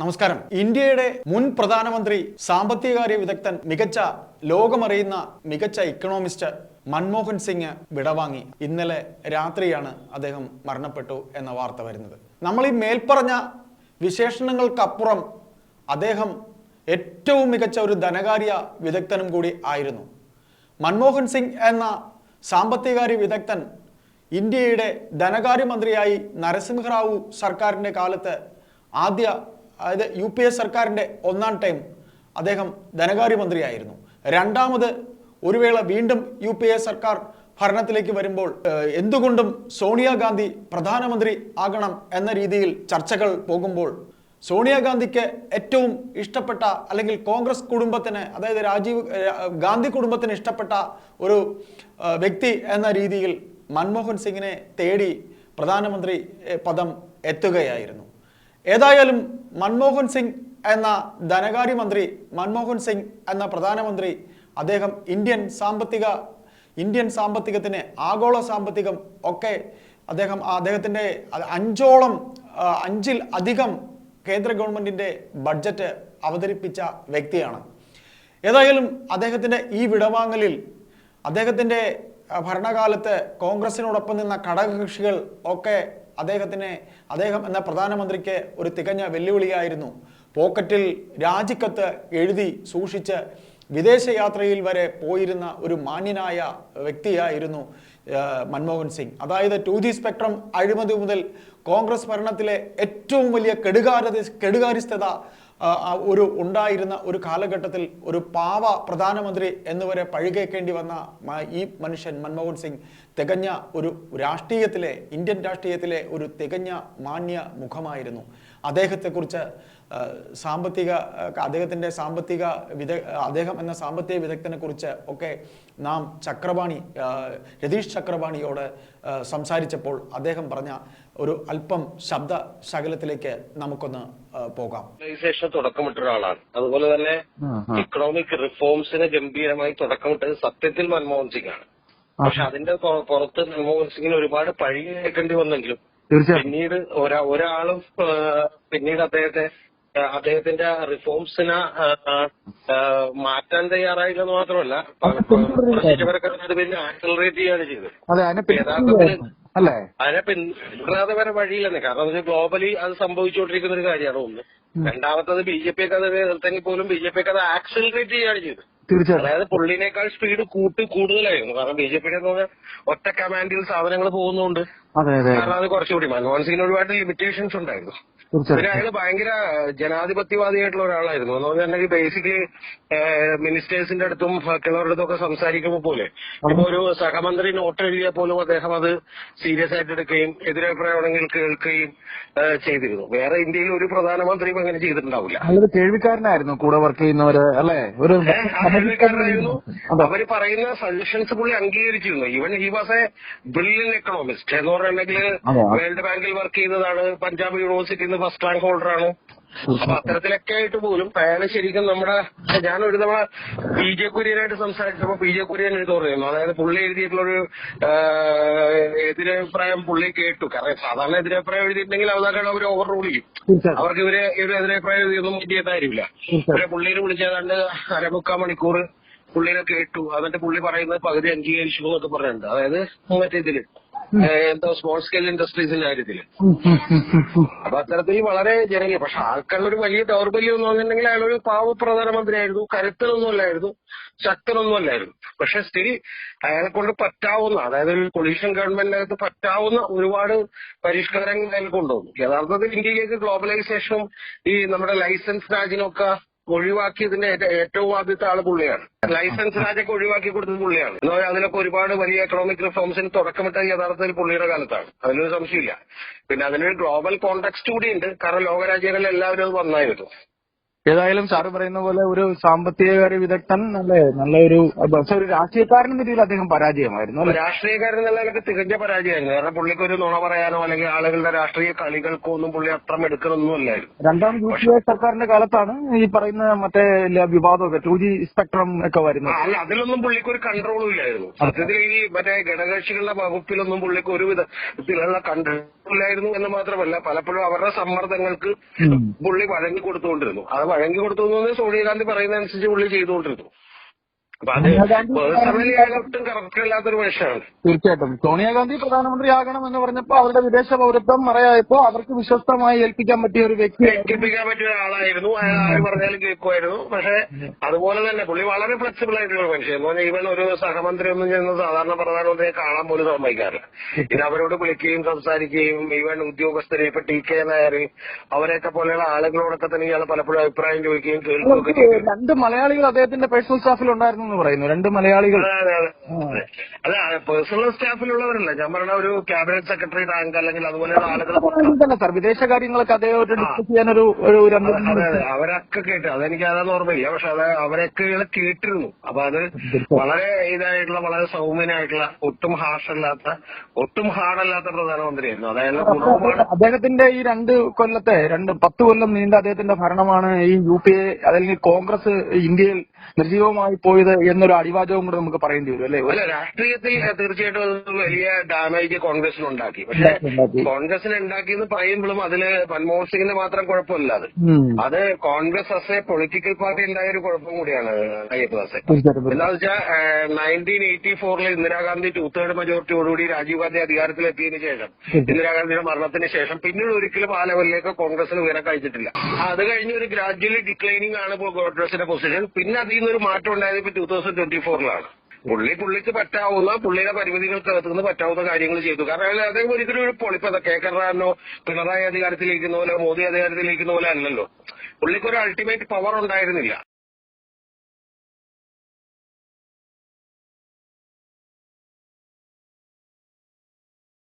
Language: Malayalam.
നമസ്കാരം. ഇന്ത്യയുടെ മുൻ പ്രധാനമന്ത്രി സാമ്പത്തികകാര്യ വിദഗ്ധൻ മികച്ച ലോകമറിയുന്ന മികച്ച ഇക്കണോമിസ്റ്റ് മൻമോഹൻ സിംഗ് വിടവാങ്ങി. ഇന്നലെ രാത്രിയാണ് അദ്ദേഹം മരണപ്പെട്ടു എന്ന വാർത്ത വരുന്നത്. നമ്മൾ ഈ മേൽപ്പറഞ്ഞ വിശേഷണങ്ങൾക്കപ്പുറം അദ്ദേഹം ഏറ്റവും മികച്ച ഒരു ധനകാര്യ വിദഗ്ധനും കൂടി ആയിരുന്നു. മൻമോഹൻ സിംഗ് എന്ന സാമ്പത്തികകാര്യ വിദഗ്ധൻ ഇന്ത്യയുടെ ധനകാര്യമന്ത്രിയായി നരസിംഹറാവു സർക്കാരിന്റെ കാലത്ത് ആദ്യ അതായത് യു പി എ സർക്കാരിന്റെ ഒന്നാം ടൈം അദ്ദേഹം ധനകാര്യമന്ത്രിയായിരുന്നു. രണ്ടാമത് ഒരു വേള വീണ്ടും യു പി എ സർക്കാർ ഭരണത്തിലേക്ക് വരുമ്പോൾ എന്തുകൊണ്ടും സോണിയാഗാന്ധി പ്രധാനമന്ത്രി ആകണം എന്ന രീതിയിൽ ചർച്ചകൾ പോകുമ്പോൾ സോണിയാഗാന്ധിക്ക് ഏറ്റവും ഇഷ്ടപ്പെട്ട അല്ലെങ്കിൽ കോൺഗ്രസ് കുടുംബത്തിന് അതായത് രാജീവ് ഗാന്ധി കുടുംബത്തിന് ഇഷ്ടപ്പെട്ട ഒരു വ്യക്തി എന്ന രീതിയിൽ മൻമോഹൻ സിംഗിനെ തേടി പ്രധാനമന്ത്രി പദം എത്തുകയായിരുന്നു. ഏതായാലും മൻമോഹൻ സിംഗ് എന്ന ധനകാര്യമന്ത്രി മൻമോഹൻ സിംഗ് എന്ന പ്രധാനമന്ത്രി അദ്ദേഹം ഇന്ത്യൻ സാമ്പത്തിക ഇന്ത്യൻ സാമ്പത്തികത്തിന് ആഗോള സാമ്പത്തികം ഒക്കെ അദ്ദേഹം അദ്ദേഹത്തിന്റെ അഞ്ചോളം അഞ്ചിൽ അധികം കേന്ദ്ര ഗവൺമെന്റിന്റെ ബഡ്ജറ്റ് അവതരിപ്പിച്ച വ്യക്തിയാണ്. ഏതായാലും അദ്ദേഹത്തിന്റെ ഈ വിടവാങ്ങലിൽ അദ്ദേഹത്തിന്റെ ഭരണകാലത്ത് കോൺഗ്രസിനോടൊപ്പം നിന്ന ഘടകകക്ഷികൾ ഒക്കെ അദ്ദേഹത്തിന് അദ്ദേഹം എന്ന പ്രധാനമന്ത്രിക്ക് ഒരു തികഞ്ഞ വെല്ലുവിളിയായിരുന്നു. പോക്കറ്റിൽ രാജിക്കത്ത് എഴുതി സൂക്ഷിച്ച് വിദേശയാത്രയിൽ വരെ പോയിരുന്ന ഒരു മാന്യനായ വ്യക്തിയായിരുന്നു മൻമോഹൻ സിംഗ്. അതായത് ടു ജി സ്പെക്ട്രം അഴിമതി മുതൽ കോൺഗ്രസ് ഭരണത്തിലെ ഏറ്റവും വലിയ കെടുകാര കെടുകാര്യസ്ഥത ആ, ആ, ഒരു ഉണ്ടായിരുന്ന ഒരു കാലഘട്ടത്തിൽ ഒരു പാവ പ്രധാനമന്ത്രി എന്നുവരെ പഴികേക്കേണ്ടി വന്ന ഈ മനുഷ്യൻ മൻമോഹൻ സിംഗ് തികഞ്ഞ ഒരു രാഷ്ട്രീയത്തിലെ ഇന്ത്യൻ രാഷ്ട്രീയത്തിലെ ഒരു തികഞ്ഞ മാന്യ മുഖമായിരുന്നു. അദ്ദേഹത്തെക്കുറിച്ച് സാമ്പത്തിക അദ്ദേഹത്തിന്റെ സാമ്പത്തിക വിദ അദ്ദേഹം എന്ന സാമ്പത്തിക വിദഗ്ധനെ കുറിച്ച് ഒക്കെ നാം ചക്രപാണി രതീഷ് ചക്രപാണിയോട് സംസാരിച്ചപ്പോൾ അദ്ദേഹം പറഞ്ഞ ഒരു അല്പം ശബ്ദ ശകലത്തിലേക്ക് നമുക്കൊന്ന് പോകാം. തുടക്കമിട്ട ഒരാളാണ് അതുപോലെ തന്നെ ഇക്കണോമിക് റിഫോംസിന് ഗംഭീരമായി തുടക്കമിട്ടത് സത്യത്തിൽ മൻമോഹൻ സിംഗ് ആണ് പക്ഷെ അതിന്റെ പുറത്ത് മൻമോഹൻ ഒരുപാട് പഴി കേൾക്കേണ്ടി വന്നെങ്കിലും പിന്നീട് ഒരാ ഒരാളും പിന്നീട് അദ്ദേഹത്തെ അദ്ദേഹത്തിന്റെ റിഫോംസിനെ മാറ്റാൻ തയ്യാറായില്ലെന്ന് മാത്രമല്ല അത് പിന്നെ ആക്സലറേറ്റ് ചെയ്യാണ് ചെയ്തത്. അതെ അതിനെ യഥാർത്ഥത്തിൽ അല്ലേ? അതിനെ പിന്തുടരാതെ വരെ വഴിയില്ലെന്ന്. കാരണം വെച്ചാൽ ഗ്ലോബലി അത് സംഭവിച്ചുകൊണ്ടിരിക്കുന്ന ഒരു കാര്യമാണ് ഒന്ന്. രണ്ടാമത്തത് ബി ജെ പി ഒക്കെ അത് എതിർത്തെങ്കിൽ പോലും ബി ജെ പി ഒക്കെ അത് ആക്സലറേറ്റ് ചെയ്യാണ് ചെയ്തത്. അതായത് പുള്ളിനേക്കാൾ സ്പീഡ് കൂട്ട് കൂടുതലായിരുന്നു. കാരണം ബി ജെ എന്ന് പറഞ്ഞാൽ ഒറ്റ കമാൻഡിൽ സാധനങ്ങൾ പോകുന്നുണ്ട്. കാരണം അത് കുറച്ചുകൂടി മൻമോഹൻ സിംഗിന് ഒരുപാട് ലിമിറ്റേഷൻസ് ഉണ്ടായിരുന്നു. പിന്നെ അയാൾ ഭയങ്കര ജനാധിപത്യവാദിയായിട്ടുള്ള ഒരാളായിരുന്നു. എന്ന് പറഞ്ഞിട്ടുണ്ടെങ്കിൽ ബേസിക്കലി മിനിസ്റ്റേഴ്സിന്റെ അടുത്തും ബാക്കിയുള്ളവരുടെ അടുത്തും ഒക്കെ സംസാരിക്കുമ്പോൾ പോലെ. ഇപ്പൊ ഒരു സഹമന്ത്രി നോട്ട് എഴുതിയാൽ പോലും അദ്ദേഹം അത് സീരിയസ് ആയിട്ട് എടുക്കുകയും എതിരഭിപ്രായമാണെങ്കിൽ കേൾക്കുകയും ചെയ്തിരുന്നു. വേറെ ഇന്ത്യയിൽ ഒരു പ്രധാനമന്ത്രിയും അങ്ങനെ ചെയ്തിട്ടുണ്ടാവില്ല. നല്ലൊരു കേൾവിക്കാരനായിരുന്നു. കൂടെ വർക്ക് ചെയ്യുന്നവര് അല്ലേ? ഒരു അവർ പറയുന്ന സജഷൻസ് പുള്ളി അംഗീകരിച്ചിരുന്നു. Even he was a brilliant economist എന്ന് പറഞ്ഞിട്ടുണ്ടെങ്കിൽ അല്ലെങ്കിൽ വേൾഡ് ബാങ്കിൽ വർക്ക് ചെയ്തതാണ് പഞ്ചാബ് യൂണിവേഴ്സിറ്റിയിൽ നിന്ന് ഫസ്റ്റ് റാങ്ക് ഹോൾഡറാണ്. അപ്പൊ അത്തരത്തിലൊക്കെ ആയിട്ട് പോലും അയാൾ ശരിക്കും നമ്മുടെ ഞാൻ ഒരു തവണ പി ജെ കുര്യനായിട്ട് സംസാരിച്ചപ്പോ പി ജെ കുര്യൻ എടുത്ത് പറയുന്നു അതായത് പുള്ളി എഴുതിയിട്ടുള്ള ഒരു എതിരഭിപ്രായം പുള്ളി കേട്ടു. കാരണം സാധാരണ എതിരഭിപ്രായം എഴുതിയിട്ടുണ്ടെങ്കിൽ അവതാരം അവർ ഓവർ റൂൾ ചെയ്യും അവർക്ക് ഇവരെ ഇവരെ എതിരഭിപ്രായം എഴുതിയൊന്നും ഇന്ത്യയെ കാര്യമില്ല. ഇവരെ പുള്ളിനെ വിളിച്ചതാണ്ട് അരമുക്കാൽ മണിക്കൂർ പുള്ളിനെ കേട്ടു. എന്നിട്ട് പുള്ളി പറയുന്നത് പകുതി അംഗീകരിച്ചു എന്നൊക്കെ പറയുന്നുണ്ട് അതായത് മറ്റേ ഇതിൽ. എന്തോ സ്മോൾ സ്കെയിൽ ഇൻഡസ്ട്രീസിന്റെ കാര്യത്തിൽ. അപ്പൊ അത്തരത്തിൽ വളരെ ജനകീയ. പക്ഷെ ആൾക്കാരുടെ ഒരു വലിയ ദൗർബല്യം എന്ന് പറഞ്ഞിട്ടുണ്ടെങ്കിൽ അയാൾ ഒരു പാവ പ്രധാനമന്ത്രിയായിരുന്നു കരുത്തനൊന്നുമല്ലായിരുന്നു ശക്തനൊന്നുമല്ലായിരുന്നു പക്ഷെ സ്റ്റിൽ അയാളെ കൊണ്ട് പറ്റാവുന്ന അതായത് ഒരു ഗവൺമെന്റിന്റെ ഗവൺമെന്റിനകത്ത് പറ്റാവുന്ന ഒരുപാട് പരിഷ്കാരങ്ങൾ അയാൾ കൊണ്ടുവന്നു. യഥാർത്ഥത്തിൽ ഇന്ത്യയിലേക്ക് ഗ്ലോബലൈസേഷനും ഈ നമ്മുടെ ലൈസൻസ് രാജിനൊക്കെ ഒഴിവാക്കിയതിന്റെ ഏറ്റ- ഏറ്റവും ആദ്യത്തെ ആൾ പുള്ളിയാണ്. ലൈസൻസ് രാജൊക്കെ ഒഴിവാക്കി കൊടുത്തത് പുള്ളിയാണ്. എന്ന് പറഞ്ഞാൽ അതിനൊക്കെ ഒരുപാട് വലിയ എക്കണോമിക് റിഫോംസിന് തുടക്കമിട്ട യഥാർത്ഥത്തിൽ പുള്ളിയുടെ കാലത്താണ്. അതിനൊരു സംശയമില്ല. പിന്നെ അതിനൊരു ഗ്ലോബൽ കോണ്ടെക്സ്റ്റ് കൂടിയുണ്ട് കാരണം ലോകരാജ്യങ്ങളിൽ എല്ലാവരും അത് വന്നായിരുന്നു ഏതായാലും സാറ് പറയുന്ന പോലെ ഒരു സാമ്പത്തികകാര്യ വിദഗ്ധൻ നല്ല നല്ലൊരു പക്ഷെ ഒരു രാഷ്ട്രീയക്കാരൻ എന്ന രീതിയിൽ അദ്ദേഹം പരാജയമായിരുന്നു രാഷ്ട്രീയക്കാരൻ എന്നുള്ള നിലയ്ക്ക് തികഞ്ഞ പരാജയമായിരുന്നു. കാരണം പുള്ളിക്ക് ഒരു നുണ പറയാനോ അല്ലെങ്കിൽ ആളുകളുടെ രാഷ്ട്രീയ കളികൾക്കോ ഒന്നും പുള്ളി അത്ര എടുക്കണമൊന്നും അല്ലായിരുന്നു രണ്ടാം യു പി എ സർക്കാരിന്റെ കാലത്താണ് ഈ പറയുന്ന മറ്റേ വിവാദമൊക്കെ ടു ജി സ്പെക്ട്രം ഒക്കെ വരുന്നത്. അല്ല അതിലൊന്നും പുള്ളിക്ക് ഒരു കൺട്രോളും ഇല്ലായിരുന്നു. സത്യത്തിൽ ഈ മറ്റേ ഘടകകക്ഷികളുടെ വകുപ്പിലൊന്നും പുള്ളിക്ക് ഒരു വിധത്തിലുള്ള കൺട്രോൾ ഇല്ലായിരുന്നു എന്ന് മാത്രമല്ല പലപ്പോഴും അവരുടെ സമ്മർദ്ദങ്ങൾക്ക്. പുള്ളി വഴങ്ങി കൊടുത്തുകൊണ്ടിരുന്നു. അത് വഴങ്ങി കൊടുത്തു എന്ന് സോണിയാഗാന്ധി പറയുന്നതനുസരിച്ച് പുള്ളി ചെയ്തുകൊണ്ടിരുന്നു. അപ്പൊ അത് സോണിയാഗാന്ധി പേഴ്സണലി അയാൾ ഒട്ടും കറക്റ്റ് അല്ലാത്തൊരു മനുഷ്യനാണ്. തീർച്ചയായിട്ടും. സോണിയാഗാന്ധി പ്രധാനമന്ത്രി ആകണം എന്ന് പറഞ്ഞപ്പോ അവരുടെ വിദേശ പൗരത്വം മറയായപ്പോ അവർക്ക് വിശ്വസ്തമായി ഏൽപ്പിക്കാൻ പറ്റിയ ഒരു വ്യക്തി ഏൽപ്പിക്കാൻ പറ്റിയ ഒരാളായിരുന്നു. അയാൾ ആര് പറഞ്ഞാലും കേൾക്കുമായിരുന്നു. പക്ഷെ അതുപോലെ തന്നെ പുള്ളി വളരെ ഫ്ലെക്സിബിൾ ആയിട്ടുള്ള മനുഷ്യൻ. എന്ന് പറഞ്ഞാൽ ഇവൻ ഒരു സഹമന്ത്രി ഒന്നും ചെയ്യുന്ന സാധാരണ പ്രധാനമന്ത്രിയെ കാണാൻ പോലും സമ്മതിക്കാറില്ല. ഇത് അവരോട് വിളിക്കുകയും സംസാരിക്കുകയും ഇവൻ ഉദ്യോഗസ്ഥരെ ഇപ്പൊ ടി കെ നായർ അവരെയൊക്കെ പോലെയുള്ള ആളുകളോടൊക്കെ തന്നെ ഇയാൾ പലപ്പോഴും അഭിപ്രായം ചോദിക്കുകയും കേൾക്കുകയും ചെയ്തു. രണ്ട് മലയാളികൾ അദ്ദേഹത്തിന്റെ പേഴ്സണൽ സ്റ്റാഫിൽ ഉണ്ടായിരുന്നു എന്ന് പറയുന്നു. രണ്ട് മലയാളികൾ. അതെ അതെ പേഴ്സണൽ സ്റ്റാഫിലുള്ളവരല്ല ഞാൻ പറഞ്ഞ ഒരു ക്യാബിനറ്റ് സെക്രട്ടറി റാങ്ക് അല്ലെങ്കിൽ അതുപോലെയുള്ള ആളുകൾ വിദേശ കാര്യങ്ങളൊക്കെ വിദേശകാര്യങ്ങളൊക്കെ അദ്ദേഹമായിട്ട് ഡിസ്കസ് ചെയ്യാൻ ഒരു അതെ അവരൊക്കെ കേട്ടു അതെനിക്ക് അതൊന്നും ഓർമ്മയില്ല പക്ഷെ അത് അവരൊക്കെ ഇങ്ങനെ കേട്ടിരുന്നു. അപ്പൊ അത് വളരെ ഇതായിട്ടുള്ള വളരെ സൗമ്യനായിട്ടുള്ള ഒട്ടും ഹാർഷല്ലാത്ത ഒട്ടും ഹാർഡല്ലാത്ത പ്രധാനമന്ത്രിയായിരുന്നു. അതായത് അദ്ദേഹത്തിന്റെ ഈ രണ്ട് കൊല്ലത്തെ രണ്ട് പത്ത് കൊല്ലം നീണ്ട അദ്ദേഹത്തിന്റെ ഭരണമാണ് ഈ യു പി എ അല്ലെങ്കിൽ കോൺഗ്രസ് ഇന്ത്യയിൽ നിർജീവമായി പോയത് എന്നൊരു അടിവാചകം കൂടെ നമുക്ക് പറയേണ്ടി വരും അല്ലേ? അല്ല രാഷ്ട്രീയത്തിൽ തീർച്ചയായിട്ടും അത് വലിയ ഡാമേജ് കോൺഗ്രസിന് ഉണ്ടാക്കി പക്ഷെ ഉണ്ടാക്കി. കോൺഗ്രസിന് ഉണ്ടാക്കിയെന്ന് പറയുമ്പോഴും അതിൽ മൻമോഹൻ സിംഗിന് മാത്രം കുഴപ്പമില്ല അത്. അത് കോൺഗ്രസ് അസ് പൊളിറ്റിക്കൽ പാർട്ടി ഉണ്ടായ ഒരു കുഴപ്പം കൂടിയാണ് അയ്യപ്പദാസെ എന്താണെന്ന് വെച്ചാൽ നയന്റീൻ എയ്റ്റി ഫോറിൽ ഇന്ദിരാഗാന്ധി ടു തേർഡ് മെജോറിറ്റിയോടുകൂടി രാജീവ് ഗാന്ധി അധികാരത്തിലെത്തിയതിനു ശേഷം ഇന്ദിരാഗാന്ധിയുടെ മരണത്തിന് ശേഷം പിന്നീട് ഒരിക്കലും ആ ലെവലിലേക്ക് കോൺഗ്രസിന് ഉയരം കഴിച്ചിട്ടില്ല. അത് കഴിഞ്ഞ് ഒരു ഗ്രാജ്വലി ഡിക്ലൈനിങ് ആണ് ഇപ്പോൾ കോൺഗ്രസിന്റെ പൊസിഷൻ പിന്നെ അതിൽ നിന്നൊരു മാറ്റം ഉണ്ടായത് ഇപ്പൊ ടൂ തൗസൻഡ് ട്വന്റി ഫോറിലാണ് പുള്ളി പുള്ളിക്ക് പറ്റാവുന്ന പുള്ളിയുടെ പരിമിതികൾക്കകത്ത് നിന്ന് പറ്റാവുന്ന കാര്യങ്ങൾ ചെയ്തു. കാരണം അതിൽ അദ്ദേഹം ഒരിക്കലും ഒരു പൊളിപ്പത കെ കരുണാകരനോ പിണറായി അധികാരത്തിലിരിക്കുന്ന പോലെ മോദി അധികാരത്തിലിരിക്കുന്ന പോലെ അല്ലല്ലോ. പുള്ളിക്ക് ഒരു അൾട്ടിമേറ്റ് പവർ ഉണ്ടായിരുന്നില്ല.